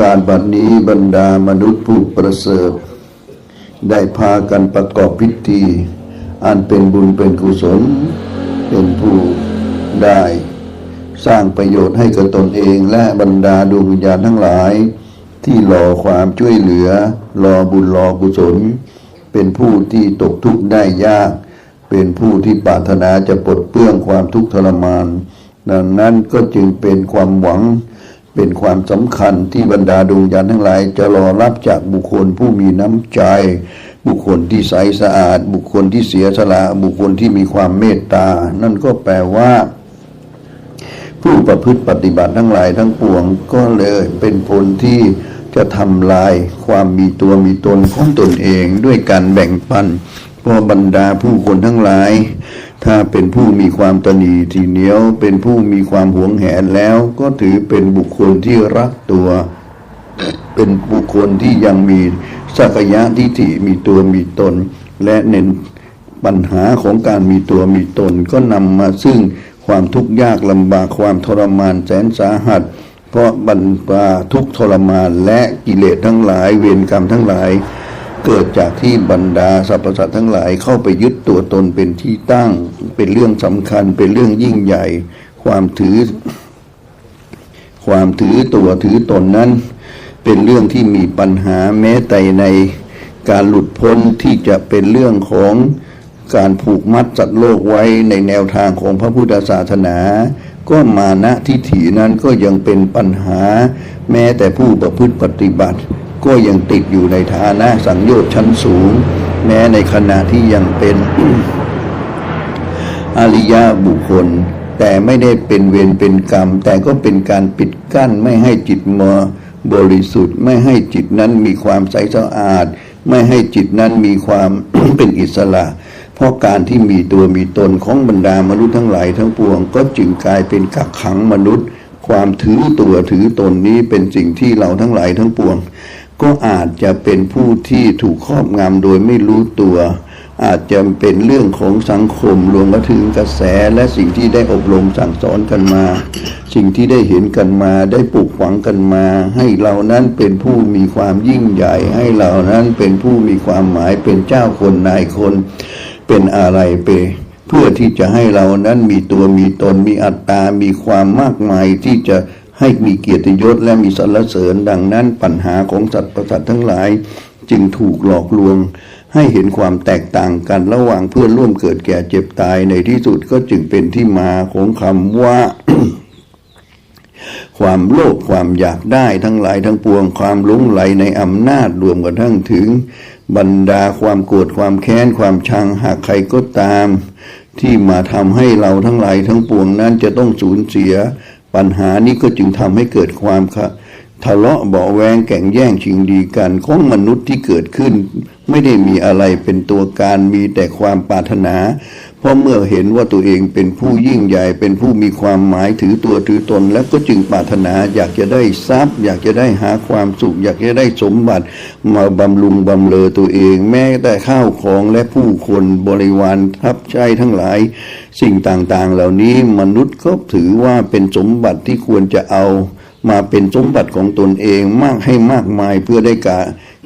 กาสบัดนี้บรรดามนุษย์ผู้ประเสริฐได้พากันประกอบพิธีอันเป็นบุญเป็นกุศล เป็นผู้ได้สร้างประโยชน์ให้กับตนเองและบรรดาดวงวิญญาณทั้งหลาย ที่รอความช่วยเหลือ รอบุญรอกุศล เป็นผู้ที่ตกทุกข์ได้ยาก เป็นผู้ที่ปรารถนาจะปลดเปลื้องความทุกข์ทรมาน ดังนั้นก็จึงเป็นความหวัง เป็นความสำคัญที่บรรดาดวงวิญญาณทั้งหลาย จะรอรับจากบุคคลผู้มีน้ำใจ บุคคลที่ใสสะอาด บุคคลที่เสียสละ บุคคลที่มีความเมตตา นั่นก็แปลว่า ผู้ประพฤติปฏิบัติทั้งหลายทั้งปวงก็เลยเป็นผลที่จะทำลายความมีตัวมีตนของตนเองด้วยการแบ่งปันเพราะบรรดาผู้คนทั้งหลาย ถ้าเป็นผู้มีความตนีทีเหนียว เป็นผู้มีความหวงแหนแล้ว ก็ถือเป็นบุคคลที่รักตัว เป็นบุคคลที่ยังมีสักยะทิฏฐิมีตัวมีตน และเน้นปัญหาของการมีตัวมีตน ก็นำมาซึ่งความทุกข์ยากลำบากความทรมานแสนสาหัส เพราะบรรดาทุกทรมานและกิเลสทั้งหลาย เวรกรรมทั้งหลาย เกิดจากที่บรรดาสรรพสัตว์ทั้งหลายเข้าไปยึดตัวตนเป็นที่ตั้ง เป็นเรื่องสำคัญเป็นเรื่องยิ่งใหญ่ ความถือ ความถือตัวถือตนนั้น เป็นเรื่องที่มีปัญหาแม้แต่ในการหลุดพ้นที่จะเป็นเรื่องของการผูกมัดสัตว์โลกไว้ในแนวทางของพระพุทธศาสนา ก็มานะทิฏฐินั้นก็ยังเป็นปัญหา แม้แต่ผู้ประพฤติปฏิบัติ ก็ยังติดอยู่ในฐานะสังโยชน์ชั้นสูง แม้ในขณะที่ยังเป็นอริยบุคคล แต่ไม่ได้เป็นเวรเป็นกรรม แต่ก็เป็นการปิดกั้นไม่ให้จิตมัวบริสุทธิ์ ไม่ให้จิตนั้นมีความใสสะอาด ไม่ให้จิตนั้นมีความเป็นอิสระ เพราะการที่มีตัวมีตนของบรรดามนุษย์ทั้งหลายทั้งปวง ก็จึงกลายเป็นกักขังมนุษย์ ความถือตัวถือตนนี้เป็นสิ่งที่เราทั้งหลายทั้งปวง ก็อาจจะเป็นผู้ที่ถูกครอบงำโดยไม่รู้ตัว อาจจะเป็นเรื่องของสังคมรวมถึงกระแสและสิ่งที่ได้อบรมสั่งสอนกันมา สิ่งที่ได้เห็นกันมาได้ปลูกฝังกันมา ให้เรานั้นเป็นผู้มีความยิ่งใหญ่ ให้เรานั้นเป็นผู้มีความหมายเป็นเจ้าคนนายคน เป็นอะไรไปเพื่อที่จะให้เรานั้นมีตัวมีตนมีอัตตา มีความมากมายที่จะ ให้มีเกียรติยศและมีสรรเสริญดังนั้นปัญหาของสัตว์ประสัตว์ทั้งหลาย จึงถูกหลอกลวง ให้เห็นความแตกต่างกันระหว่างเพื่อนร่วมเกิดแก่เจ็บตายในที่สุดก็จึงเป็นที่มาของคำว่า ความโลภความอยากได้ทั้งหลายทั้งปวง ความหลงไหลในอำนาจรวมกระทั่งถึง บรรดาความโกรธความแค้นความชังหากใครก็ตาม ที่มาทำให้เราทั้งหลายทั้งปวงนั้นจะต้องสูญเสีย ปัญหานี้ก็จึงทำให้เกิดความคะทะเลาะเบาแวงแก่งแย่งชิงดีกันของมนุษย์ที่เกิดขึ้น ไม่ได้มีอะไรเป็นตัวการมีแต่ความปรารถนา ราะเมื่อเห็นว่าตัวเองเป็นผู้ยิ่งใหญ่เป็นผู้มีความหมายถือตัวถือตน แล้วก็จึงปรารถนาอยากจะได้ทรัพย์ อยากจะได้หาความสุข อยากจะได้สมบัติ มาบำรุงบำเรอตัวเอง แม้แต่ข้าวของและผู้คนบริวารทับใช้ทั้งหลาย สิ่งต่างๆ เหล่านี้มนุษย์ก็ถือว่าเป็นสมบัติที่ควรจะเอา มาเป็นสมบัติของตนเองมากให้มากมายเพื่อได้กา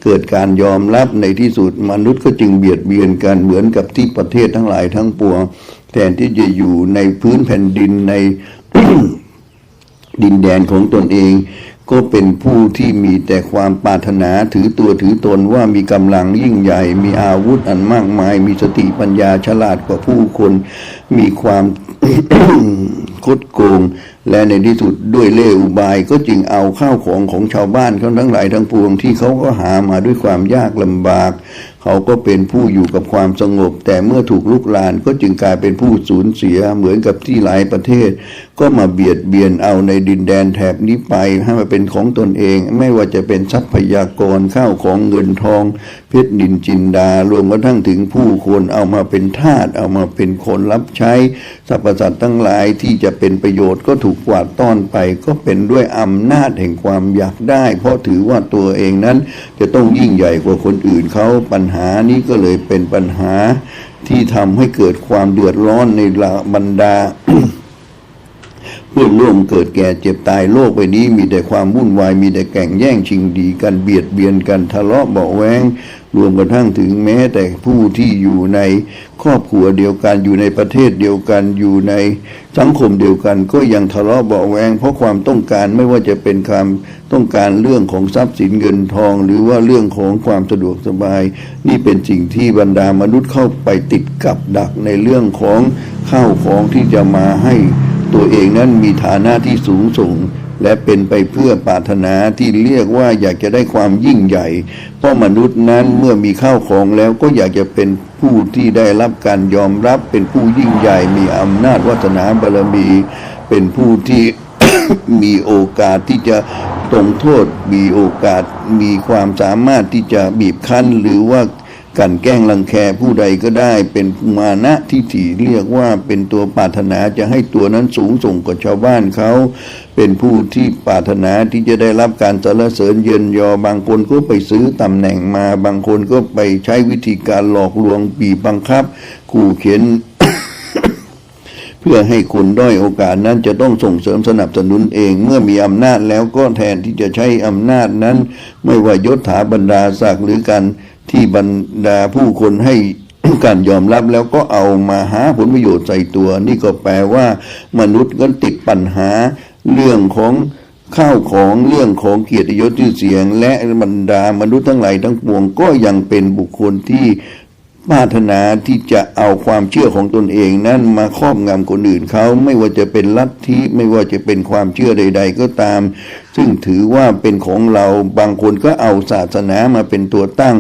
เกิดการยอมรับในที่สุดมนุษย์ก็จึงเบียดเบียนกันเหมือนกับที่ประเทศทั้งหลายทั้งปวง แทนที่จะอยู่ในพื้นแผ่นดินในดินแดนของตนเอง ก็เป็นผู้ที่มีแต่ความปรารถนาถือตัวถือตนว่ามีกำลังยิ่งใหญ่ มีอาวุธอันมากมาย มีสติปัญญาฉลาดกว่าผู้คน มีความ คดโกง และในที่สุดด้วยเล่ห์อุบายก็จึงเอาข้าวของของชาวบ้านเขาทั้งหลายทั้งปวงที่เขาก็หามาด้วยความยากลำบาก เขาก็เป็นผู้อยู่กับความสงบ แต่เมื่อถูกลุกลานก็จึงกลายเป็นผู้สูญเสียเหมือนกับที่หลายประเทศ ก็มาเบียดเบียนเอาในดินแดนแถบนี้ไปให้มาเป็นของตนเอง ไม่ว่าจะเป็นทรัพยากรข้าวของเงินทอง เพชรดินจินดารวมกระทั่งถึงผู้คนเอามาเป็นทาสเอามาเป็นคนรับใช้สรรพสัตว์ทั้งหลายที่จะเป็นประโยชน์ก็ถูกกวาดต้อนไป ก็เป็นด้วยอำนาจแห่งความอยากได้ เพราะถือว่าตัวเองนั้น จะต้องยิ่งใหญ่กว่าคนอื่นเขาปัญหานี้ก็เลยเป็นปัญหาที่ทำให้เกิดความเดือดร้อนในบรรดา เพื่อนร่วมเกิดแก่เจ็บตายโลกใบนี้ มีแต่ความวุ่นวายมีแต่แก่งแย่งชิงดีกันเบียดเบียนกันทะเลาะเบาแวงรวมกระทั่งถึงแม้แต่ผู้ที่อยู่ในครอบครัวเดียวกันอยู่ในประเทศเดียวกันอยู่ในสังคมเดียวกัน ก็ยังทะเลาะเบาแวงเพราะความต้องการไม่ว่าจะเป็นความต้องการเรื่องของทรัพย์สินเงินทอง หรือว่าเรื่องของความสะดวกสบาย นี่เป็นสิ่งที่บรรดามนุษย์เข้าไปติดกับดักในเรื่องของข้าวของที่จะมาให้ ตัวเองนั้นมีฐานะที่สูงส่ง และเป็นไปเพื่อปรารถนาที่เรียกว่าอยากจะได้ความยิ่งใหญ่ เพราะมนุษย์นั้นเมื่อมีข้าวของแล้วก็อยากจะเป็นผู้ที่ได้รับการยอมรับเป็นผู้ยิ่งใหญ่ มีอำนาจวัฒนาบารมี เป็นผู้ที่มีโอกาสที่จะตรงโทษมีโอกาสมีความสามารถที่จะบีบคั้น หรือว่า กลันแกล้งรังแคผู้ใดก็ได้ เป็นมานะที่ถี่เรียกว่าเป็นตัวปรารถนาจะให้ตัวนั้นสูงส่งกว่าชาวบ้านเขา เป็นผู้ที่ปรารถนาที่จะได้รับการสรรเสริญเยินยอบางคนก็ไปซื้อตำแหน่งมา บางคนก็ไปใช้วิธีการหลอกลวงบีบบังคับ ขู่เข็นเพื่อให้คนด้อยโอกาสนั้นจะต้องส่งเสริมสนับสนุนเองเมื่อมีอำนาจแล้วก็แทนที่จะใช้อำนาจนั้น ไม่ว่ายศถาบรรดาศักดิ์หรือการ ที่บรรดาผู้คนให้การยอมรับแล้วก็เอามาหาผลประโยชน์ใส่ตัว นี่ก็แปลว่า มนุษย์ก็ติดปัญหาเรื่องของข้าวของเรื่องของเกียรติยศชื่อเสียง และบรรดามนุษย์ทั้งหลายทั้งปวงก็ยังเป็นบุคคลที่ปรารถนาที่จะเอาความเชื่อของตนเองนั้นมาครอบงำคนอื่นเขาไม่ว่าจะเป็นลัทธิไม่ว่าจะเป็นความเชื่อใด ๆ ก็ตาม ซึ่งถือว่าเป็นของเราบางคนก็เอาศาสนามาเป็นตัวตั้ง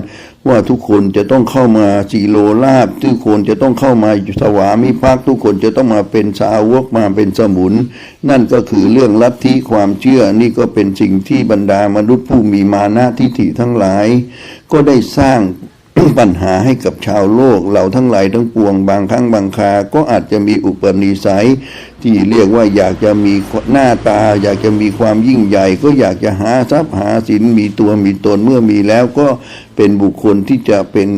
ว่าทุกคนจะต้องเข้ามาจีโลลาบ ทุกคนจะต้องเข้ามาสวามิภักดิ์ทุกคนจะต้องมาเป็นสาวกมาเป็นสมุน นั่นก็คือเรื่องลัทธิความเชื่อนี่ก็เป็นสิ่งที่บรรดามนุษย์ผู้มีมานะทิฏฐิทั้งหลาย ก็ได้สร้างปัญหาให้กับชาวโลกเราทั้งหลายทั้งปวงบางครั้งบางคา ก็อาจจะมีอุปนิสัย ที่เรียกว่าอยากจะมีหน้าตา อยากจะมีความยิ่งใหญ่ ก็อยากจะหาทรัพย์หาสินมีตัวมีตนเมื่อมีแล้วก็ เป็นบุคคลที่จะเป็น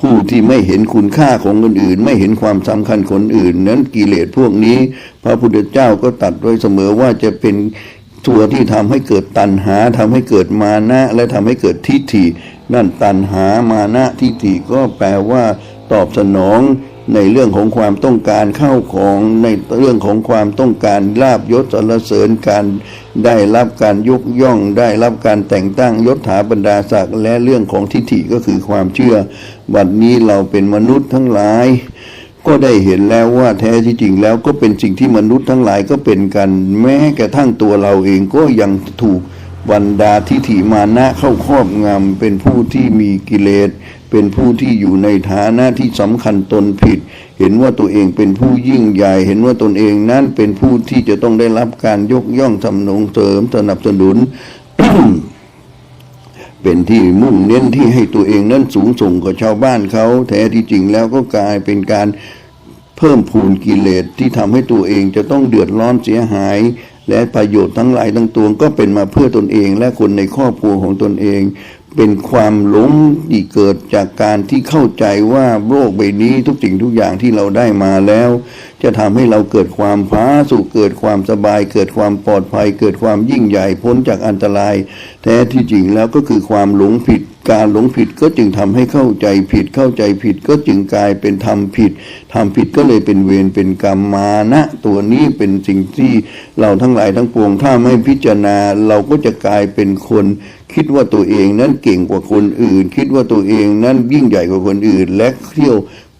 ผู้ที่ไม่เห็นคุณค่าของคนอื่น ไม่เห็นความสำคัญคนอื่น นั้นกิเลสพวกนี้ พระพุทธเจ้าก็ตัดไว้เสมอว่าจะเป็นตัวที่ทำให้เกิดตัณหาทำให้เกิดมานะและทำให้เกิดทิฏฐินั่นตัณหามานะทิฏฐิก็แปลว่าตอบสนองในเรื่องของความต้องการเข้าของในเรื่องของความต้องการลาบยศสรรเสริญการ ได้รับการยกย่องได้รับการแต่งตั้งยศถาบรรดาศักดิ์และเรื่องของทิฏฐิก็คือความเชื่อวันนี้เราเป็นมนุษย์ทั้งหลาย ก็ได้เห็นแล้วว่าแท้ที่จริงแล้วก็เป็นสิ่งที่มนุษย์ทั้งหลายก็เป็นกัน แม้กระทั่งตัวเราเองก็ยังถูกบรรดาทิฏฐิมานะเข้าครอบงำเป็นผู้ที่มีกิเลส เป็นผู้ที่อยู่ในฐานะที่สำคัญตนผิด เห็นว่าตัวเองเป็นผู้ยิ่งใหญ่ เห็นว่าตนเองนั้นเป็นผู้ที่จะต้องได้รับการยกย่องสำนงเสริมสนับสนุน เป็นที่มุ่งเน้นที่ให้ตัวเองนั้นสูงส่งกว่าชาวบ้านเขา แท้ที่จริงแล้วก็กลายเป็นการเพิ่มพูนกิเลสที่ทำให้ตัวเองจะต้องเดือดร้อนเสียหาย และประโยชน์ทั้งหลายทั้งปวงก็เป็นมาเพื่อตนเองและคนในครอบครัวของตนเอง เป็นความหลงที่เกิดจากการที่เข้าใจว่าโลกใบนี้ทุกสิ่งทุกอย่างที่เราได้มาแล้ว จะทำให้เราเกิดความผาสุกเกิดความสบาย เกิดความปลอดภัย เกิดความยิ่งใหญ่พ้นจากอันตราย แท้ที่จริงแล้วก็คือความหลงผิด การหลงผิดก็จึงทำให้เข้าใจผิดเข้าใจผิดก็จึงกลายเป็นทำผิดทำผิดก็เลยเป็นเวรเป็นกรรมมานะตัวนี้เป็นสิ่งที่เราทั้งหลายทั้งปวงถ้าไม่พิจารณาเราก็จะกลายเป็นคนคิดว่าตัวเองนั้นเก่งกว่าคนอื่น คิดว่าตัวเองนั้นยิ่งใหญ่กว่าคนอื่น และเที่ยว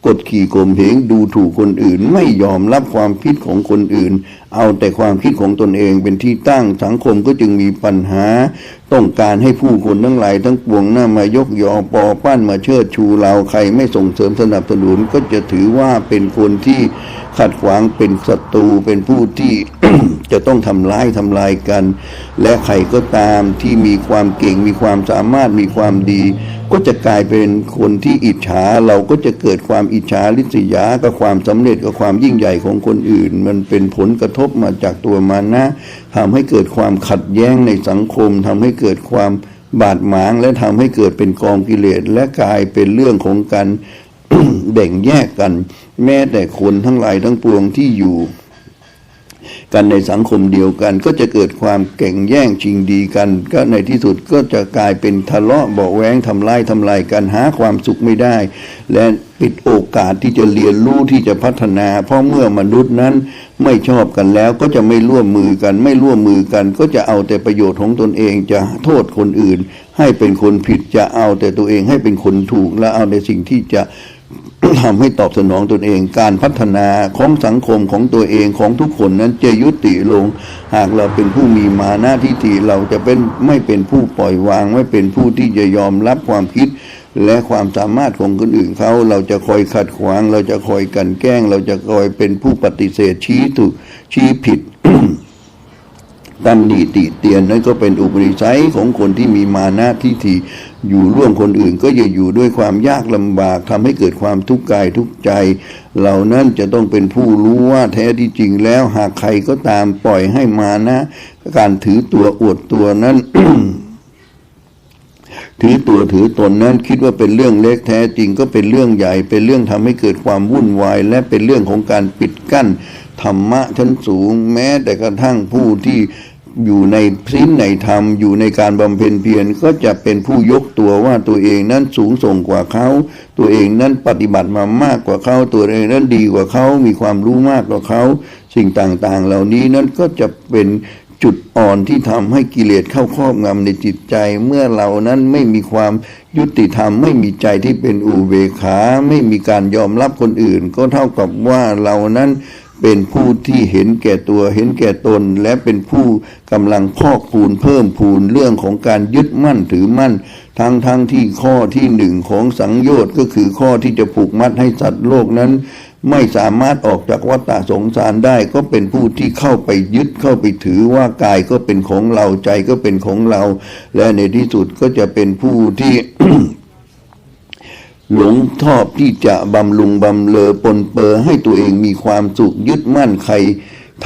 กดขี่ข่มเหงดูถูกคนอื่น ไม่ยอมรับความคิดของคนอื่น เอาแต่ความคิดของตนเองเป็นที่ตั้งสังคมก็จึงมีปัญหา ต้องการให้ผู้คนทั้งหลายทั้งปวงหน้ามายกยอปอปั้นมาเชิดชูเราใครไม่ส่งเสริมสนับสนุนก็จะถือว่าเป็นคนที่ขัดขวางเป็นศัตรูเป็นผู้ที่จะต้องทำร้ายทำลายกัน และใครก็ตามที่มีความเก่งมีความสามารถมีความดี ก็จะกลายเป็นคนที่อิจฉาเราก็จะเกิดความอิจฉาริษยากับความสำเร็จกับความยิ่งใหญ่ของคนอื่น มันเป็นผลกระทบมาจากตัวมานะทำให้เกิดความขัดแย้งในสังคมทำให้เกิดความบาดหมางและทำให้เกิดเป็นกองกิเลสและกลายเป็นเรื่องของการแบ่งแยกกัน แม้แต่คนทั้งหลายทั้งปวงที่อยู่ กันในสังคมเดียวกัน ก็จะเกิดความแข่งแย่งชิงดีกัน ก็ในที่สุดก็จะกลายเป็นทะเลาะเบาแวงทำลายทำลายกันหาความสุขไม่ได้ และปิดโอกาสที่จะเรียนรู้ที่จะพัฒนา เพราะเมื่อมนุษย์นั้นไม่ชอบกันแล้วก็จะไม่ร่วมมือกัน ไม่ร่วมมือกัน ก็จะเอาแต่ประโยชน์ของตนเองจะโทษคนอื่น ให้เป็นคนผิดจะเอาแต่ตัวเองให้เป็นคนถูกและเอาในสิ่งที่จะ ทำให้ตอบสนองตนเอง การพัฒนาของสังคมของตัวเองของทุกคนนั้นจะยุติลง หากเราเป็นผู้มีมาหน้าที่ทีเราจะเป็นไม่เป็นผู้ปล่อยวาง ไม่เป็นผู้ที่จะยอมรับความคิด และความสามารถของคนอื่นเขา เราจะคอยขัดขวาง เราจะคอยกันแกล้ง เราจะคอยเป็นผู้ปฏิเสธชี้ถูกชี้ผิด ตำหนิติเตียนนั่นก็เป็นอุปนิสัยของคนที่มีมานะทิฏฐิอยู่ร่วมคนอื่นก็จะอยู่ด้วยความยากลำบากทำให้เกิดความทุกข์กายทุกข์ใจ เหล่านั้นจะต้องเป็นผู้รู้ว่าแท้ที่จริงแล้วหากใครก็ตามปล่อยให้มานะการถือตัวอวดตัวนั้นถือตัวถือตนนั้นคิดว่าเป็นเรื่องเล็กแท้จริงก็เป็นเรื่องใหญ่ เป็นเรื่องทำให้เกิดความวุ่นวาย และเป็นเรื่องของการปิดกั้นธรรมะชั้นสูง แม้แต่กระทั่งผู้ที่ อยู่ในศีลในธรรมอยู่ในการบำเพ็ญเพียรก็จะเป็นผู้ยกตัวว่าตัวเองนั้นสูงส่งกว่าเขาตัวเองนั้นปฏิบัติมามากกว่าเขาตัวเองนั้นดีกว่าเขามีความรู้มากกว่าเขาสิ่งต่างๆ เหล่านี้นั้นก็จะเป็นจุดอ่อนที่ทำให้กิเลสเข้าครอบงำในจิตใจ เมื่อเรานั้นไม่มีความยุติธรรมไม่มีใจที่เป็นอุเบกขา ไม่มีการยอมรับคนอื่น ก็เท่ากับว่าเรานั้น เป็นผู้ที่เห็นแก่ตัวเห็นแก่ตน และเป็นผู้กำลังพอกพูนเพิ่มพูนเรื่องของการยึดมั่นถือมั่น ทั้งทั้งที่ข้อที่หนึ่งของสังโยชน์ก็คือข้อที่จะผูกมัดให้สัตว์โลกนั้น ไม่สามารถออกจากวัฏสงสารได้ ก็เป็นผู้ที่เข้าไปยึดเข้าไปถือว่ากายก็เป็นของเราใจก็เป็นของเรา และในที่สุดก็จะเป็นผู้ที่ หลงชอบที่จะบำรุงบำเลอปนเปอให้ตัวเองมีความสุขยึดมั่นใคร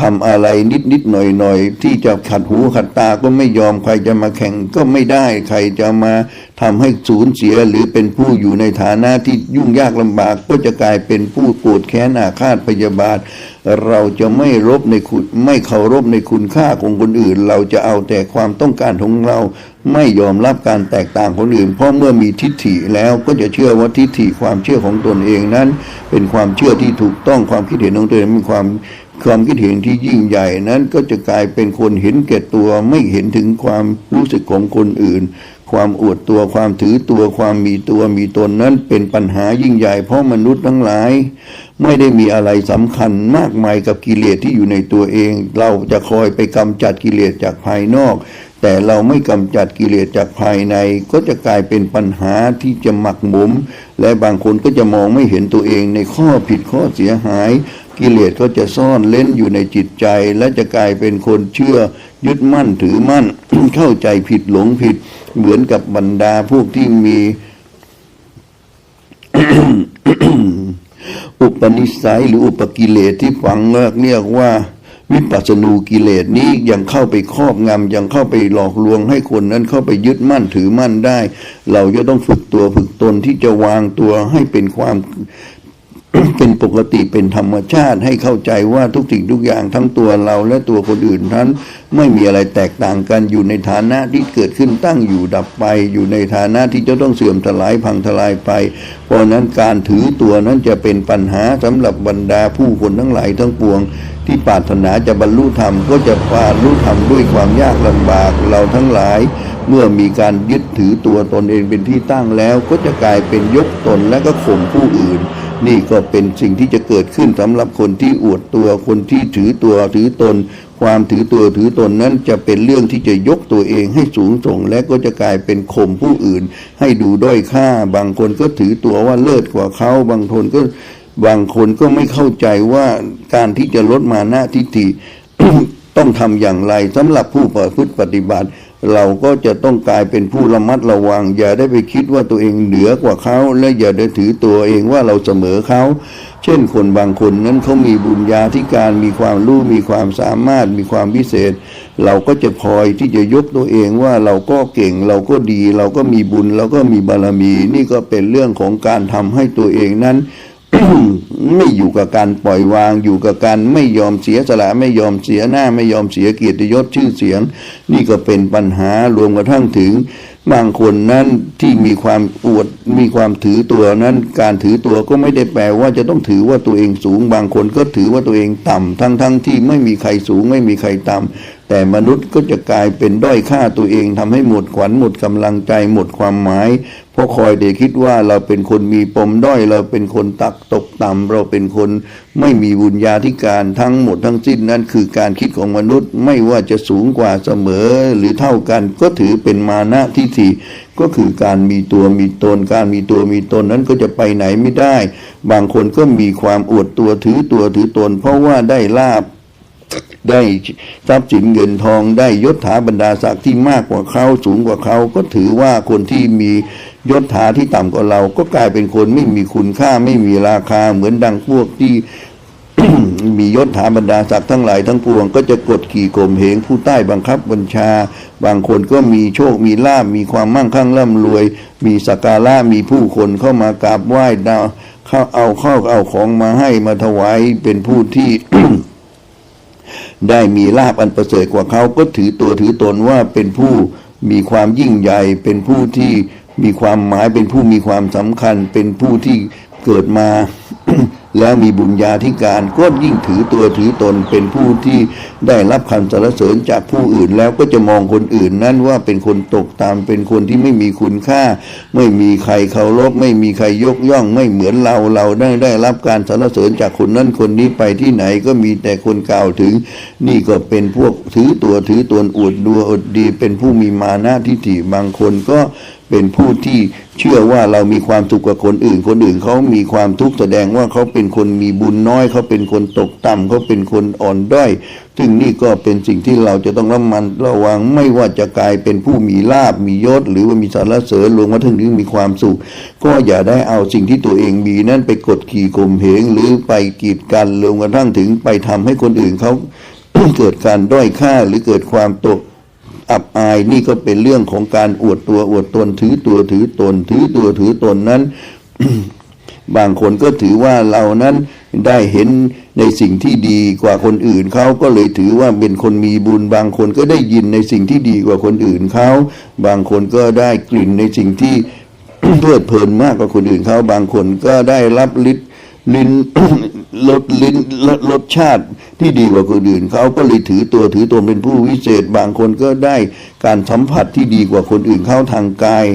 ทำอะไรนิดนิดหน่อยหน่อยที่จะขัดหูขัดตาก็ไม่ยอมใครจะมาแข่งก็ไม่ได้ใครจะมาทำให้สูญเสียหรือเป็นผู้อยู่ในฐานะที่ยุ่งยากลำบากก็จะกลายเป็นผู้โกรธแค้นอาฆาตพยาบาท เราจะไม่รบในคุณไม่เคารพในคุณค่าของคนอื่น เราจะเอาแต่ความต้องการของเรา ไม่ยอมรับการแตกต่างคนอื่น เพราะเมื่อมีทิฏฐิแล้วก็จะเชื่อว่าทิฏฐิความเชื่อของตนเองนั้น เป็นความเชื่อที่ถูกต้องความคิดเห็นของตนเองมีความความคิดเห็นที่ยิ่งใหญ่นั้นก็จะกลายเป็นคนเห็นแก่ตัวไม่เห็นถึงความรู้สึกของคนอื่น ความอวดตัวความถือตัวความมีตัวมีตนนั้นเป็นปัญหายิ่งใหญ่ เพราะมนุษย์ทั้งหลาย ไม่ได้มีอะไรสำคัญมากมายกับกิเลสที่อยู่ในตัวเอง เราจะคอยไปกำจัดกิเลสจากภายนอก แต่เราไม่กำจัดกิเลสจากภายในก็จะกลายเป็นปัญหาที่จะหมักหมม และบางคนก็จะมองไม่เห็นตัวเองในข้อผิดข้อเสียหาย กิเลสก็จะซ่อนเล่นอยู่ในจิตใจ และจะกลายเป็นคนเชื่อยึดมั่นถือมั่น เข้าใจผิดหลงผิด เหมือนกับบรรดาพวกที่มีอุปนิสัยหรืออุปกิเลสที่ฝังเรียกว่า วิปัสสนูกิเลสนี้ยังเข้าไปครอบงำยังเข้าไปหลอกลวงให้คนนั้นเข้าไปยึดมั่นถือมั่นได้ เราจะต้องฝึกตัวฝึกตนที่จะวางตัวให้เป็นความเป็นปกติเป็นธรรมชาติให้เข้าใจว่าทุกสิ่งทุกอย่างทั้งตัวเราและตัวคนอื่นนั้น ไม่มีอะไรแตกต่างกันอยู่ในฐานะที่เกิดขึ้นตั้งอยู่ดับไป อยู่ในฐานะที่จะต้องเสื่อมทลายพังทลายไป เพราะฉะนั้นการถือตัวนั้นจะเป็นปัญหาสำหรับบรรดาผู้คนทั้งหลายทั้งปวง ที่ปรารถนาจะบรรลุธรรมก็จะบรรลุธรรมด้วยความยากลำบากเราทั้งหลาย เมื่อมีการยึดถือตัวตนเองเป็นที่ตั้งแล้ว ก็จะกลายเป็นยกตนและก็ข่มผู้อื่น นี่ก็เป็นสิ่งที่จะเกิดขึ้นสำหรับคนที่อวดตัวคนที่ถือตัวถือตน ความถือตัวถือตนนั้นจะเป็นเรื่องที่จะยกตัวเองให้สูงส่ง และก็จะกลายเป็นข่มผู้อื่น ให้ดูด้อยค่า บางคนก็ถือตัวว่าเลิศกว่าเขาบางคนก็ บางคนก็ไม่เข้าใจว่าการที่จะลดมาหน้าทิฏฐิต้องทำอย่างไรสำหรับผู้ประพฤติปฏิบัติ เราก็จะต้องกลายเป็นผู้ระมัดระวัง อย่าได้ไปคิดว่าตัวเองเหนือกว่าเขา และอย่าได้ถือตัวเองว่าเราเสมอเขา เช่นคนบางคนนั้นเขามีบุญญาธิการมีความรู้มีความสามารถมีความพิเศษ เราก็จะพลอยที่จะยกตัวเองว่าเราก็เก่งเราก็ดี เราก็มีบุญเราก็มีบารมี นี่ก็เป็นเรื่องของการทำให้ตัวเองนั้น ไม่อยู่กับการปล่อยวางอยู่กับการไม่ยอมเสียสละไม่ยอมเสียหน้าไม่ยอมเสียเกียรติยศชื่อเสียง นี่ก็เป็นปัญหารวมกระทั่งถึงบางคนนั้นที่มีความอวดมีความถือตัวนั้น การถือตัวก็ไม่ได้แปลว่าจะต้องถือว่าตัวเองสูง บางคนก็ถือว่าตัวเองต่ำทั้งทั้งที่ไม่มีใครสูงไม่มีใครต่ำ แต่มนุษย์ก็จะกลายเป็นด้อยค่าตัวเองทำให้หมดขวัญหมดกำลังใจหมดความหมาย เพราะคอยเดคิดว่าเราเป็นคนมีปมด้อยเราเป็นคนตักตกต่ำเราเป็นคนไม่มีบุญญาธิการทั้งหมดทั้งสิ้นนั้นคือการคิดของมนุษย์ไม่ว่าจะสูงกว่าเสมอหรือเท่ากันก็ถือเป็นมานะทิฏฐิก็คือการมีตัวมีตน การมีตัวมีตนนั้นก็จะไปไหนไม่ได้ บางคนก็มีความอวดตัวถือตัวถือตน เพราะว่าได้ลาบ ได้ทรัพย์สินเงินทองได้ยศถาบรรดาศักดิ์ที่มากกว่าเขาสูงกว่าเขาก็ถือว่าคนที่มียศถาที่ต่ำกว่าเรา ก็กลายเป็นคนไม่มีคุณค่าไม่มีราคาเหมือนดังพวกที่มียศถาบรรดาศักดิ์ทั้งหลายทั้งปวง ก็จะกดขี่ข่มเหงผู้ใต้บังคับบัญชา บางคนก็มีโชคมีลาบมีความมั่งคั่งร่ำรวย มีสักการะมีผู้คนเข้ามากราบไหว้ดาวเข้าเอาข้าวเอาของมาให้มาถวายเป็นผู้ที่ ได้มีลาบอันประเสริฐกว่าเขาก็ถือตัวถือตนว่าเป็นผู้มีความยิ่งใหญ่เป็นผู้ที่มีความหมายเป็นผู้มีความสำคัญ เป็นผู้ที่เกิดมา แล้วมีบุญญาธิการก็ยิ่งถือตัวถือตนเป็นผู้ที่ได้รับคำสรรเสริญจากผู้อื่นแล้วก็จะมองคนอื่นนั้นว่าเป็นคนตกตามเป็นคนที่ไม่มีคุณค่า ไม่มีใครเคารพไม่มีใครยกย่อง ไม่เหมือนเราเราได้ได้รับการสรรเสริญจากคนนั้นคนนี้ไปที่ไหนก็มีแต่คนกล่าวถึง นี่ก็เป็นพวกถือตัวถือตนอวดดัวอดดี เป็นผู้มีมานะทิฏฐิบางคนก็ เป็นผู้ที่เชื่อว่าเรามีความสุกข์กว่าคนอื่น คนอื่นเขามีความทุกข์แสดงว่าเขาเป็นคนมีบุญน้อย เขาเป็นคนตกต่ำเขาเป็นคนอ่อนด้อย ซึ่งนี่ก็เป็นสิ่งที่เราจะต้องระมันระวังไม่ว่าจะกลายเป็นผู้มีลาบมียศ หรือว่ามีสารเสริญรวมว่าถึงมีความสุข ก็อย่าได้เอาสิ่งที่ตัวเองมีนั่นไปกดขี่ข่มเหงหรือไปกีดกันรวมกระทั่งถึงไปทำให้คนอื่นเขาเกิดการด้อยค่าหรือเกิดความตก อับอายนี่ก็เป็นเรื่องของการอวดตัวอวดตนถือตัวถือตน ถือตัวถือตนนั้น บางคนก็ถือว่าเรานั้นได้เห็นในสิ่งที่ดีกว่าคนอื่นเขาก็เลยถือว่าเป็นคนมีบุญ บางคนก็ได้ยินในสิ่งที่ดีกว่าคนอื่นเขาบางคนก็ได้กลิ่นในสิ่งที่เพลิดเพลินมากกว่าคนอื่นเขาบางคนก็ได้รับฤทธิ์ลิ้น รสลิ้นรสรสชาติที่ดีกว่าคนอื่นเขาก็เลยถือตัวถือตนเป็นผู้วิเศษ บางคนก็ได้การสัมผัสที่ดีกว่าคนอื่นเขาทางกาย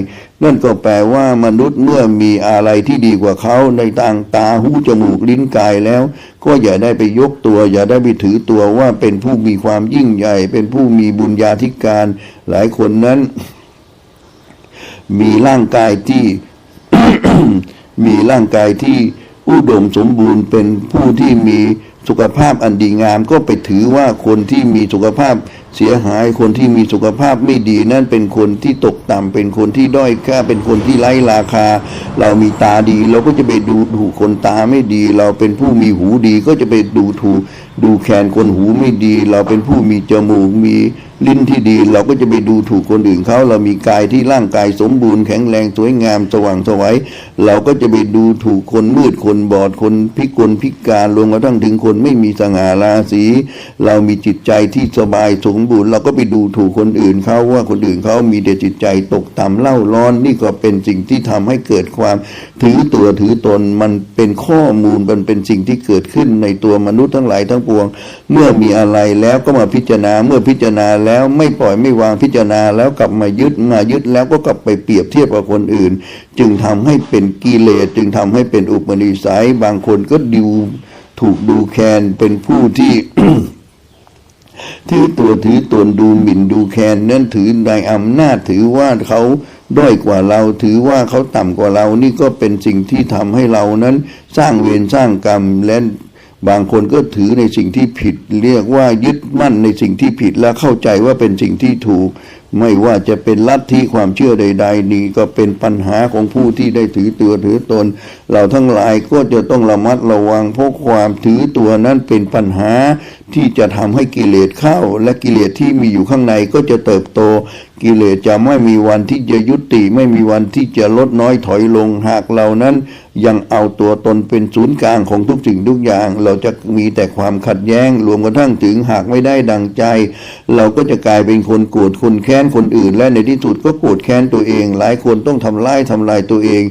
นั่นก็แปลว่ามนุษย์เมื่อมีอะไรที่ดีกว่าเขาในทางตาหูจมูกลิ้นกายแล้ว ก็อย่าได้ไปยกตัว อย่าได้ไปถือตัวว่าเป็นผู้มีความยิ่งใหญ่ เป็นผู้มีบุญญาธิการ หลายคนนั้น มีร่างกายที่มีร่างกายที่ อุดมสมบูรณ์เป็นผู้ที่มีสุขภาพอันดีงาม ก็ไปถือว่าคนที่มีสุขภาพเสียหายคนที่มีสุขภาพไม่ดีนั่นเป็นคนที่ตกต่ำเป็นคนที่ด้อยค่าเป็นคนที่ไร้ราคา เรามีตาดี เราก็จะไปดูถูกคนตาไม่ดี เราเป็นผู้มีหูดีก็จะไปดูถูก ดูแคลนคนหูไม่ดี เราเป็นผู้มีจมูกมีลิ้นที่ดี เราก็จะไปดูถูกคนอื่นเขาเรามีกายที่ร่างกายสมบูรณ์แข็งแรงสวยงามสว่างสวัยเราก็จะไปดูถูกคนมืดคนบอดคนพิกลพิการรวมกระทั่งถึงคนไม่มีสง่าราศีเรามีจิตใจที่สบายสมบูรณ์ เราก็ไปดูถูกคนอื่นเขาว่าคนอื่นเขามีแต่จิตใจตกต่ำเล่าร้อน นี่ก็เป็นสิ่งที่ทำให้เกิดความถือตัวถือตนมันเป็นข้อมูลมันเป็นสิ่งที่เกิดขึ้นในตัวมนุษย์ทั้งหลายทั้งปวง เมื่อมีอะไรแล้วก็มาพิจารณาเมื่อพิจารณาแล้วไม่ปล่อยไม่วางพิจารณาแล้วกลับมายึดมายึดแล้วก็กลับไปเปรียบเทียบกับคนอื่น จึงทำให้เป็นกิเลสจึงทำให้เป็นอุปนิสัย บางคนก็ดูถูกดูแคลนเป็นผู้ที่ถือตัวถือตนดูหมิ่นดูแคลนนั่นถือในอำนาจถือว่าเขาด้อยกว่าเราถือว่าเขาต่ำกว่าเรานี่ก็เป็นสิ่งที่ทำให้เรานั้น สร้างเวรสร้างกรรมและ บางคนก็ถือในสิ่งที่ผิด เรียกว่ายึดมั่นในสิ่งที่ผิดและเข้าใจว่าเป็นสิ่งที่ถูก ไม่ว่าจะเป็นลัทธิความเชื่อใด ๆ นี่ก็เป็นปัญหาของผู้ที่ได้ถือตัวถือตน เราทั้งหลายก็จะต้องระมัดระวังเพราะความถือตัวนั้นเป็นปัญหาที่จะทำให้กิเลสเข้า และกิเลสที่มีอยู่ข้างในก็จะเติบโตกิเลสจะไม่มีวันที่จะยุติ ไม่มีวันที่จะลดน้อยถอยลงหากเรานั้น ยังเอาตัวตนเป็นศูนย์กลางของทุกสิ่งทุกอย่าง เราจะมีแต่ความขัดแย้ง รวมกระทั่งถึงหากไม่ได้ดังใจ เราก็จะกลายเป็นคนโกรธคนแค้นคนอื่น และในที่สุดก็โกรธแค้นตัวเอง หลายคนต้องทำลายทำลายตัวเอง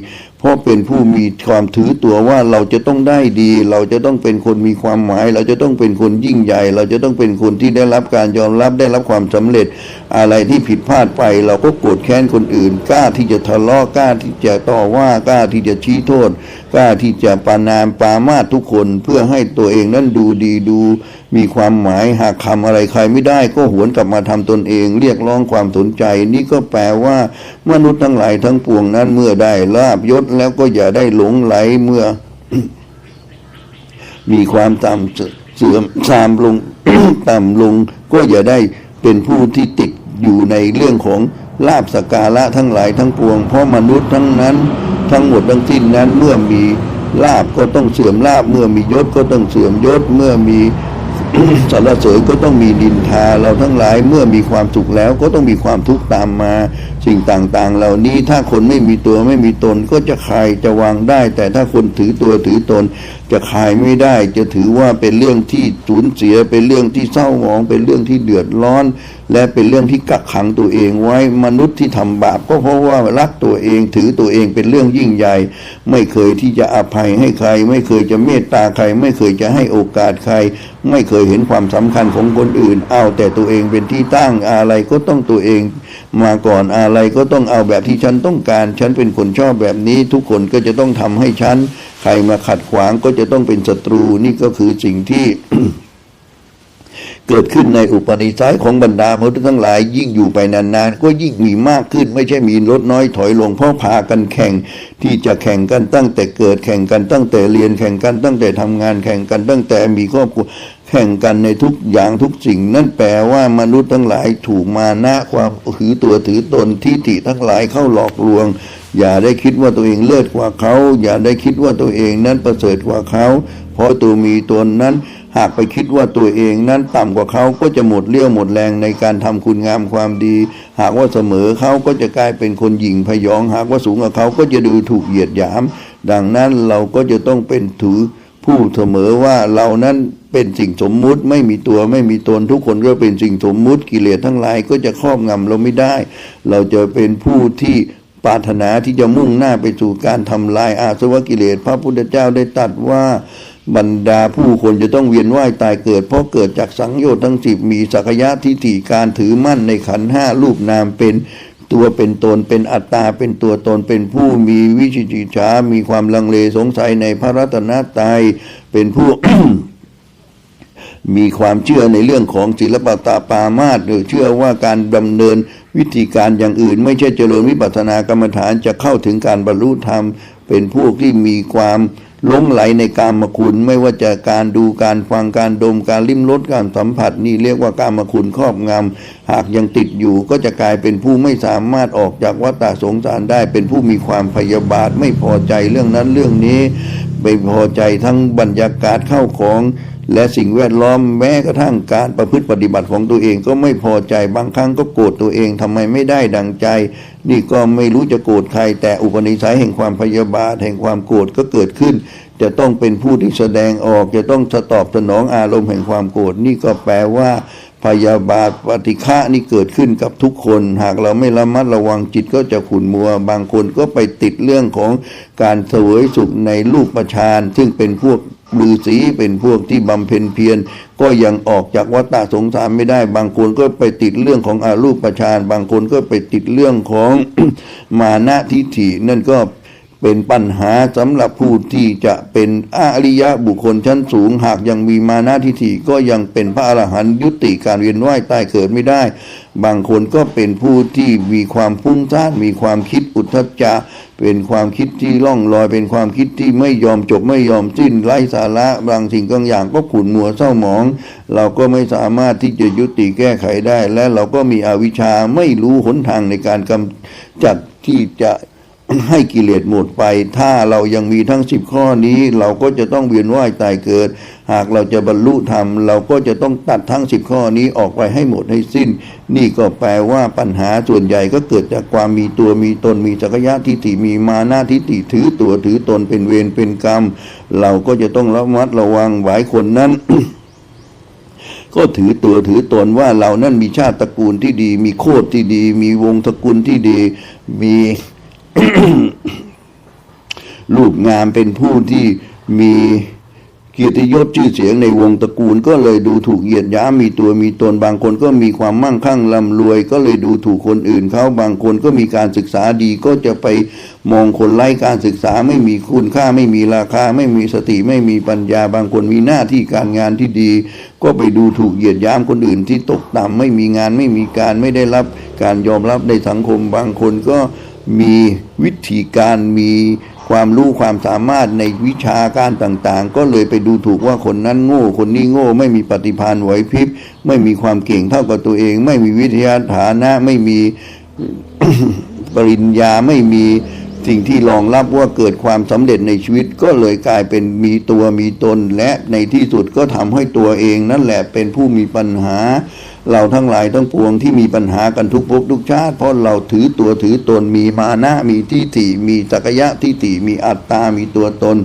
ราะเป็นผู้มีความถือตัวว่าเราจะต้องได้ดี เราจะต้องเป็นคนมีความหมาย เราจะต้องเป็นคนยิ่งใหญ่ เราจะต้องเป็นคนที่ได้รับการยอมรับได้รับความสำเร็จ อะไรที่ผิดพลาดไป เราก็โกรธแค้นคนอื่น กล้าที่จะทะเลาะกล้าที่จะต่อว่ากล้าที่จะชี้โทษ กล้าที่จะปรานามปามาทุกคนเพื่อให้ตัวเองนั้นดูดีดูมีความหมายหากทำอะไรใครไม่ได้ก็หวนกลับมาทำตนเอง เรียกร้องความสนใจ นี่ก็แปลว่า มนุษย์ทั้งหลายทั้งปวงนั้นเมื่อได้ลาบยศแล้วก็อย่าได้หลงไหลเมื่อ มีความต่ำเสื่อมทรามลงต่ำลง ก็อย่าได้เป็นผู้ที่ติดอยู่ในเรื่องของลาบสกการะทั้งหลายทั้งปวง เพราะมนุษย์ทั้งนั้น ทั้งหมดทั้งสิ้นนั้นเมื่อมีลาบก็ต้องเสื่อมลาบเมื่อมียศก็ต้องเสื่อมยศเมื่อมี สรรเสริญก็ต้องมีดินทาเราทั้งหลายเมื่อมีความสุขแล้วก็ต้องมีความทุกข์ตามมา สิ่งต่างๆ เหล่านี้ถ้าคนไม่มีตัวไม่มีตนก็จะคลายจะวางได้ แต่ถ้าคนถือตัวถือตนจะคลายไม่ได้จะถือว่าเป็นเรื่องที่สูญเสียเป็นเรื่องที่เศร้าหมอง เป็นเรื่องที่เดือดร้อน และเป็นเรื่องที่กักขังตัวเองไว้มนุษย์ที่ทำบาปก็เพราะว่ารักตัวเองถือตัวเองเป็นเรื่องยิ่งใหญ่ ไม่เคยที่จะอภัยให้ใคร ไม่เคยจะเมตตาใคร ไม่เคยจะให้โอกาสใคร ไม่เคยเห็นความสำคัญของคนอื่น เอาแต่ตัวเองเป็นที่ตั้งอะไรก็ต้องตัวเอง มาก่อนอะไรก็ต้องเอาแบบที่ฉันต้องการ ฉันเป็นคนชอบแบบนี้ ทุกคนก็จะต้องทำให้ฉัน รมาขัดขวางก็จะต้องเป็นศัตรูนี่ก็คือสิ่งที่ เกิดขึ้นในอุปนิสัยของบรรดามนุทธทั้งหลาย ยิ่งอยู่ไปนานๆก็ยิ่งมีมากขึ้น ไม่ใช่มีลดน้อยถอยลงเพราะพากันแข่ง ที่จะแข่งกันตั้งแต่เกิดแข่งกันตั้งแต่เรียนแข่งกันตั้งแต่ทำงานแข่งกันตั้งแต่มีครอบครัว ข่งกันในทุกอย่างทุกสิ่ง นั่นแปลว่ามนุษย์ทั้งหลายถูกมานะความถือตัวถือตนทิฏฐิทั้งหลายเข้าหลอกลวง อย่าได้คิดว่าตัวเองเลิศกว่าเขา อย่าได้คิดว่าตัวเองนั้นประเสริฐกว่าเขา เพราะตัวมีตนนั้น หากไปคิดว่าตัวเองนั้นต่ำกว่าเขาก็จะหมดเรี่ยวหมดแรงในการทำคุณงามความดี หากว่าเสมอเขาก็จะกลายเป็นคนหยิ่งพยอง หากว่าสูงกว่าเขาก็จะดูถูกเหยียดหยาม ดังนั้นเราก็จะต้องเป็นถือผู้เสมอว่าเรานั้น เป็นสิ่งสมมุติไม่มีตัวไม่มีตนทุกคนก็เป็นสิ่งสมมุติกิเลสทั้งหลายก็จะครอบงำเราไม่ได้ เราจะเป็นผู้ที่ปรารถนาที่จะมุ่งหน้าไปสู่การทำลายอาสวะกิเลส พระพุทธเจ้าได้ตรัสว่าบรรดาผู้คนจะต้องเวียนว่ายตายเกิด เพราะเกิดจากสังโยชน์ทั้งสิบมีสักยะทิฏฐิการถือมั่นในขันห้ารูปนามเป็นตัวเป็นตนเป็นอัตตาเป็นตัวตนเป็นผู้มีวิจิจิจฉามีความลังเลสงสัยในพระรัตนตรัยเป็นผู้ มีความเชื่อในเรื่องของศิลปตาปามาสหรือเชื่อว่าการดำเนินวิธีการอย่างอื่น ไม่ใช่เจริญวิปัสสนากรรมฐานจะเข้าถึงการบรรลุธรรม เป็นพวกที่มีความหลงไหลในการมคุณ ไม่ว่าจะการดูการฟังการดมการลิ้มรสการสัมผัส นี่เรียกว่าการมคุณครอบงำหากยังติดอยู่ ก็จะกลายเป็นผู้ไม่สามารถออกจากวัฏสงสารได้ เป็นผู้มีความพยาบาทไม่พอใจเรื่องนั้นเรื่องนี้ไม่พอใจทั้งบรรยากาศเข้าของ และสิ่งแวดล้อมแม้กระทั่งการประพฤติปฏิบัติของตัวเองก็ไม่พอใจบางครั้งก็โกรธตัวเองทำไมไม่ได้ดังใจ นี่ก็ไม่รู้จะโกรธใคร แต่อุปนิสัยแห่งความพยาบาทแห่งความโกรธก็เกิดขึ้น จะต้องเป็นผู้ที่แสดงออก จะต้องตอบสนองอารมณ์แห่งความโกรธนี่ก็แปลว่าพยาบาทปฏิฆะนี่เกิดขึ้นกับทุกคน หากเราไม่ระมัดระวังจิตก็จะขุ่นมัว บางคนก็ไปติดเรื่องของการเสวยสุขในรูปประชานซึ่งเป็นพวก ฤาษีเป็นพวกที่บำเพ็ญเพียรก็ยังออกจากวัฏฏะสงสารไม่ได้ บางคนก็ไปติดเรื่องของอารูปประชานบางคนก็ไปติดเรื่องของมานะทิฐินั่นก็เป็นปัญหาสำหรับผู้ที่จะเป็นอริยะบุคคลชั้นสูง หากยังมีมานาทิฐิก็ยังเป็นพระอรหันยุติการเวียนว่ายตายเกิดไม่ได้ บางคนก็เป็นผู้ที่มีความฟุ้งซ่านมีความคิดอุทจจะเป็นความคิดที่ล่องลอย เป็นความคิดที่ไม่ยอมจบไม่ยอมสิ้นไร้สาระบางสิ่งบางอย่างก็ขุ่นมัวเศร้าหมอง เราก็ไม่สามารถที่จะยุติแก้ไขได้ และเราก็มีอวิชชาไม่รู้หนทางในการกำจัดที่จะให้กิเลสหมดไป ถ้าเรายังมีทั้งสิบข้อนี้ เราก็จะต้องเวียนว่ายตายเกิด หากเราจะบรรลุธรรม เราก็จะต้องตัดทั้งสิบข้อนี้ออกไปให้หมดให้สิ้น นี่ก็แปลว่าปัญหาส่วนใหญ่ก็เกิดจากความมีตัวมีตนมีจักรยะทิฏฐิมีมานาทิฏฐิถือตัวถือตนเป็นเวรเป็นกรรม เราก็จะต้องระมัดระวังหวายคนนั้นก็ถือตัวถือตนว่าเรานั้นมีชาติตระกูลที่ดี มีโคตรที่ดี มีวงตระกูลที่ดี มีรูปงามเป็นผู้ที่มี เกียรติยศชื่อเสียงในวงตระกูลก็เลยดูถูกเหยียดหยามมีตัวมีตนบางคนก็มีความมั่งคั่งร่ำรวย ก็เลยดูถูกคนอื่นเขาบางคนก็มีการศึกษาดีก็จะไปมองคนไร้การศึกษาไม่มีคุณค่าไม่มีราคา ไม่มีสติไม่มีปัญญาบางคนมีหน้าที่การงานที่ดี ก็ไปดูถูกเหยียดหยามคนอื่นที่ตกต่ำไม่มีงานไม่มีการไม่ได้รับการยอมรับในสังคมบางคนก็มีวิธีการมี ความรู้ความสามารถในวิชาการต่างๆ ก็เลยไปดูถูกว่าคนนั้นโง่ คนนี้โง่ ไม่มีปฏิภาณไหวพริบ ไม่มีความเก่งเท่ากับตัวเอง ไม่มีวิทยาฐานะ ไม่มีปริญญาไม่มีสิ่งที่รองรับว่าเกิดความสำเร็จในชีวิตก็เลยกลายเป็นมีตัวมีตนและในที่สุดก็ทำให้ตัวเองนั่นแหละเป็นผู้มีปัญหา เราทั้งหลายทั้งปวงที่มีปัญหากันทุกภพทุกชาติ เพราะเราถือตัวถือตนมีมานะมีทิฏฐิมีสักยะทิฏฐิมีอัตตา มีตัวตน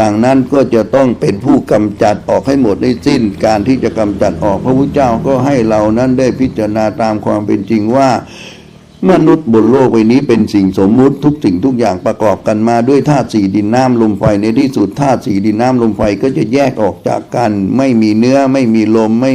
ดังนั้นก็จะต้องเป็นผู้กำจัดออกให้หมดได้สิ้น การที่จะกำจัดออกพระพุทธเจ้าก็ให้เรานั้นได้พิจารณาตามความเป็นจริงว่า มนุษย์บนโลกใบนี้เป็นสิ่งสมมุติทุกสิ่งทุกอย่างประกอบกันมาด้วยธาตุสี่ดินน้ำลมไฟในที่สุดธาตุสี่ดินน้ำลมไฟก็จะแยกออกจากกัน ไม่มีเนื้อไม่มีลมไม่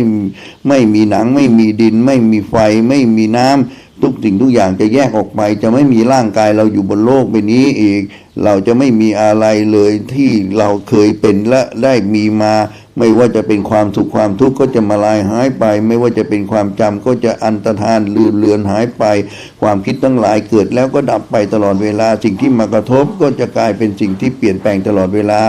ไม่มีหนัง ไม่มีดิน ไม่มีไฟ ไม่มีน้ำทุกสิ่งทุกอย่างจะแยกออกไป จะไม่มีร่างกายเราอยู่บนโลกใบนี้อีก เราจะไม่มีอะไรเลยที่เราเคยเป็นและได้มีมา ไม่ว่าจะเป็นความสุขความทุกข์ก็จะมาลายหายไป ไม่ว่าจะเป็นความจำก็จะอันตรธานลืมเลือนหายไป ความคิดทั้งหลายเกิดแล้วก็ดับไปตลอดเวลา สิ่งที่มากระทบก็จะกลายเป็นสิ่งที่เปลี่ยนแปลงตลอดเวลา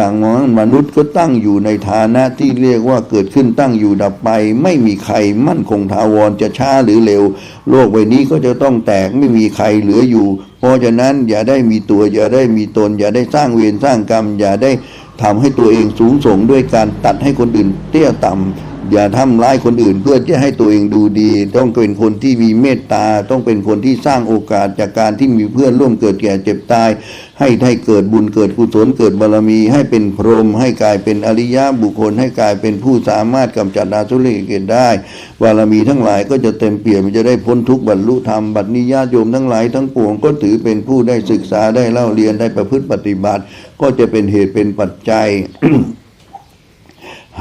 ดังนั้นมนุษย์ก็ตั้งอยู่ในฐานะที่เรียกว่าเกิดขึ้นตั้งอยู่ดับไป ไม่มีใครมั่นคงถาวรจะช้าหรือเร็ว โลกใบนี้ก็จะต้องแตกไม่มีใครเหลืออยู่ เพราะฉะนั้นอย่าได้มีตัวอย่าได้มีตน อย่าได้สร้างเวรสร้างกรรม อย่าได้ ทำให้ตัวเองสูงส่งด้วยการตัดให้คนอื่นเตี้ยต่ำอย่าทำร้ายคนอื่นเพื่อจะให้ตัวเองดูดี ต้องเป็นคนที่มีเมตตา ต้องเป็นคนที่สร้างโอกาสจากการที่มีเพื่อนร่วมเกิดแก่เจ็บตาย ให้ให้เกิดบุญเกิดกุศลเกิดบารมี ให้เป็นพรหมให้กลายเป็นอริยะบุคคล ให้กลายเป็นผู้สามารถกำจัดอาสุริเกตได้ บารมีทั้งหลายก็จะเต็มเปี่ยมจะได้พ้นทุกบรรลุธรรมบัดนี้ญาติโยมทั้งหลายทั้งปวงก็ถือเป็นผู้ได้ศึกษาได้เล่าเรียนได้ประพฤติปฏิบัติ ก็จะเป็นเหตุเป็นปัจจัย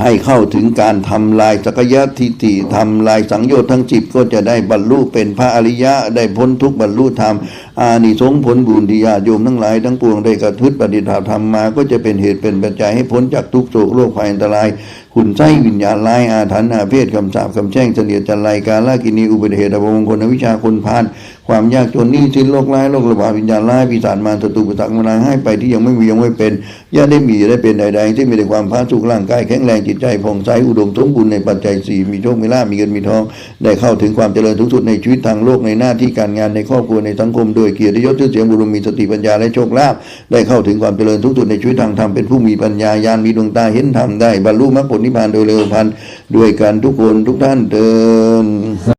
ให้เข้าถึงการทำลายสักยะทิฏฐิทำลายสังโยชน์ทั้งจิตก็จะได้บรรลุเป็นพระอริยะได้พ้นทุกบรรลุธรรม อานิสงส์ผลบุญที่ญาติโยมทั้งหลายทั้งปวงได้กระทุดปฏิบัติธรรมมาก็จะเป็นเหตุเป็นปัจจัยให้พ้นจากทุกโศกโรคภัยอันตรายขุนไส้วิญญาณร้ายอาถรรพ์อาเพศคำสาปคำแช่งเสนียดจันไรการละกินีอุบัติเหตุอัปมงคลวิชชาคนพาน ความยากจนหนี้สิ้นโรคร้ายโรคระบาดวิญญาณร้ายปีศาจมารศัตรูประสังมานให้ไปที่ยังไม่มียังไม่เป็นย่าได้มีได้เป็นใดๆที่มีแต่ความพาสุขร่างกายแข็งแรงจิตใจผ่องใสอุดมสมบูรณ์ในปัจจัยสี่มีโชคมีลาภมีเงินมีทอง ได้เข้าถึงความเจริญทุกสุดในชีวิตทางโลกในหน้าที่การงานในครอบครัวในสังคมโดยเกียรติยศชื่อเสียงบุญมีสติปัญญาและโชคลาภได้เข้าถึงความเจริญทุกสุดในชีวิตทางธรรมเป็นผู้มีปัญญาญาณมีดวงตาเห็นธรรมได้บรรลุมรรคผลนิพพานโดยเร็วพันด้วยกันทุกคนทุกท่านเดิน